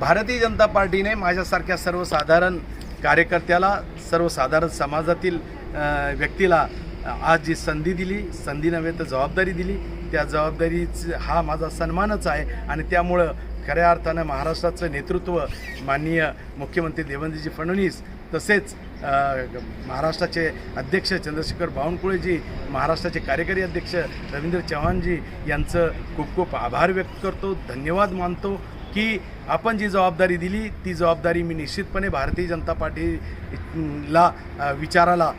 भारतीय जनता पार्टीने माझ्यासारख्या सर्वसाधारण कार्यकर्त्याला सर्वसाधारण समाजातील व्यक्तीला आज जी संधी दिली संधी नव्हे तर जबाबदारी दिली त्या जबाबदारीच हा माझा सन्मानच आहे आणि त्यामुळं खऱ्या अर्थानं महाराष्ट्राचं नेतृत्व माननीय मुख्यमंत्री देवेंद्रजी फडणवीस तसेच महाराष्ट्राचे अध्यक्ष चंद्रशेखर बावनकुळेजी महाराष्ट्राचे कार्यकारी अध्यक्ष रवींद्र चव्हाणजी यांचं खूप खूप आभार व्यक्त करतो धन्यवाद मानतो. की आपण जी जबाबदारी दिली ती जबाबदारी मी निश्चितपणे भारतीय जनता पार्टीला विचाराला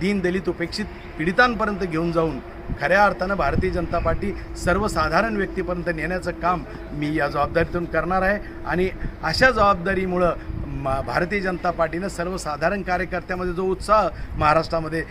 दीनदलित उपेक्षित पीडितांपर्यंत घेऊन जाऊन खऱ्या अर्थानं भारतीय जनता पार्टी सर्वसाधारण व्यक्तीपर्यंत नेण्याचं काम मी या जबाबदारीतून करणार आहे. आणि अशा जबाबदारीमुळं भारतीय जनता पार्टीनं सर्वसाधारण कार्यकर्त्यामध्ये जो उत्साह महाराष्ट्रामध्ये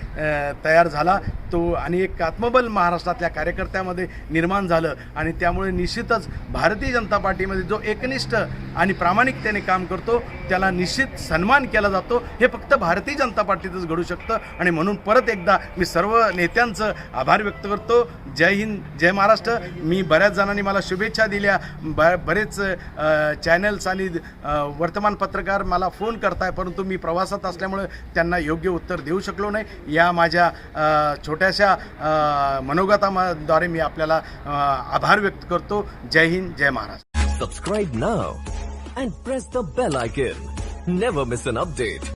तयार झाला तो आणि एक आत्मबल महाराष्ट्रातल्या कार्यकर्त्यामध्ये निर्माण झालं आणि त्यामुळे निश्चितच भारतीय जनता पार्टीमध्ये जो एकनिष्ठ आणि प्रामाणिकतेने काम करतो त्याला निश्चित सन्मान केला जातो. हे फक्त भारतीय जनता पार्टीतच घडू शकतं आणि म्हणून परत एकदा मी सर्व नेत्यांचं आभार व्यक्त करतो. जय हिंद जय महाराष्ट्र. मी बऱ्याच जणांनी मला शुभेच्छा दिल्या. ब बरेच चॅनल्स आणि वर्तमानपत्रकार वारंवार मला फोन करताय परंतु मी प्रवासात असल्यामुळे त्यांना योग्य उत्तर देऊ शकलो नाही. या माझ्या छोट्याशा मनोगताद्वारे मी आपल्याला आभार व्यक्त करतो. जय हिंद जय Maharashtra. Subscribe now and press the bell icon never miss an update